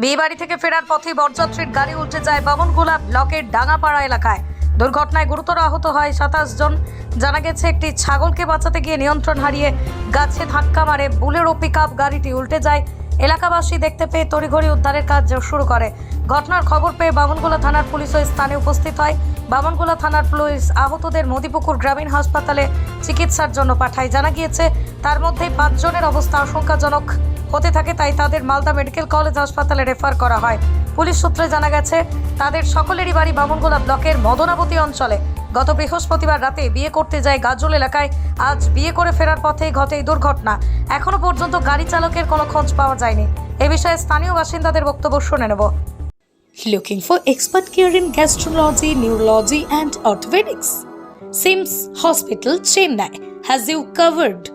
বিয়ে বাড়ি থেকে ফেরার পথে বরযাত্রীর গাড়ি উল্টে যায় বামনগোলা ব্লকের ডাঙাপাড়া এলাকায়। দুর্ঘটনায় গুরুতর আহত হয় সাতাশ জন। জানা গেছে, একটি ছাগলকে বাঁচাতে গিয়ে নিয়ন্ত্রণ হারিয়ে গাছে ধাক্কা মারে বুলেরো পিক গাড়িটি উল্টে যায় এলাকাবাসী দেখতে পেয়ে তড়িঘড়ি উদ্ধারের কাজ শুরু করে। ঘটনার খবর পেয়ে বামনগোলা থানার পুলিশ ওই স্থানে উপস্থিত হয়। বামনগোলা থানার পুলিশ আহতদের নদীপুকুর গ্রামীণ হাসপাতালে চিকিৎসার জন্য পাঠায়। জানা গিয়েছে, তার মধ্যে পাঁচজনের অবস্থা আশঙ্কাজনক হতে থাকে, তাই তাদের মালদা মেডিকেল কলেজ হাসপাতালে রেফার করা হয়। পুলিশ সূত্রে জানা গেছে, তাদের সকলেরই বাড়ি বামনগোলা ব্লকের মদনাবতী অঞ্চলে। গত বৃহস্পতিবার রাতে বিয়ে করতে যায় গাজল এলাকায় আজ বিয়ে করে ফেরার পথেই ঘটে এই দুর্ঘটনা এখনও পর্যন্ত গাড়ি চালকের কোনো খোঁজ পাওয়া যায়নি এ বিষয়ে স্থানীয় বাসিন্দাদের বক্তব্য শুনে নেব Looking for expert care in gastrology, neurology, and orthopedics? Sims Hospital, Chennai has you covered.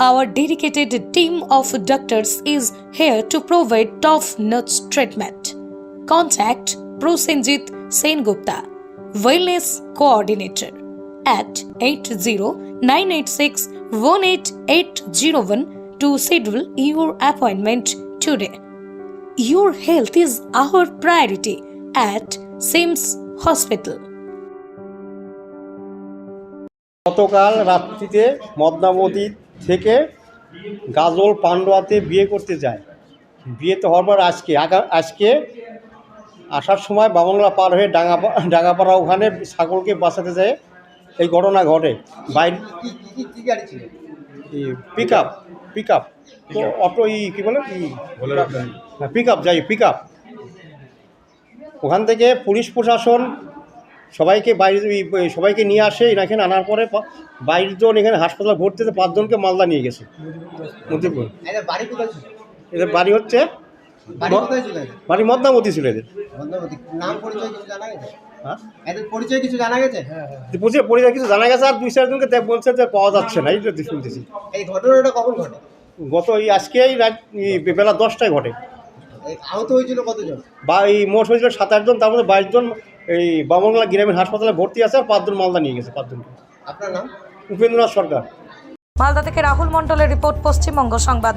Our dedicated team of doctors is here to provide top-notch treatment. Contact Prosenjit Sengupta, Wellness Coordinator, at 80986-18801 to schedule your appointment today. Your health is our priority at Sims Hospital. গতকাল রাত্রিতে মদনাবতী থেকে গাজল পান্ডুয়াতে বিয়ে করতে যায় বিয়েতে হওয়ার পর আজকে আজকে আসার সময় বামংলা পার হয়ে ডাঙ্গা ডাঙ্গাপাড়া ওখানে ছাগলকে বাঁচাতে যায় এই ঘটনা ঘটে। বাইর pick up pick up auto ই কী বলে? পিক আপ যাই পিক আপ ওখান থেকে পুলিশ প্রশাসন সবাইকে বাইরে সবাইকে নিয়ে আসে এখানে আনার পরে পা- জন এখানে হাসপাতালে ভর্তি পাঁচজনকে মালদা নিয়ে গেছে। এদের বাড়ি হচ্ছে বাড়ি মদনামতি ছিল এদের। নাম পরিচয় কিছু জানা গেছে? হ্যাঁ? পরিচয় কিছু জানা গেছে? পরিচয় কিছু জানা গেছে আর দুই চারজনকে বলছে যে পাওয়া যাচ্ছে না এই শুনতেছি এই ঘটনাটা কখন ঘটে? গত এই আজকেই রাত বেলা দশটায় ঘটে। এই আহত হয়েছিল কতজন? বা এই মোট হয়েছিল সাত আটজন তার মধ্যে বাইশ জন এই বামংলা গ্রামীণ হাসপাতালে ভর্তি আছে আর পাঁচজন মালদা নিয়ে গেছে পাঁচজনকে আপনার নাম? উপেন্দ্রনাথ সরকার। মালদা থেকে রাহুল মণ্ডলের রিপোর্ট পশ্চিমবঙ্গ সংবাদ।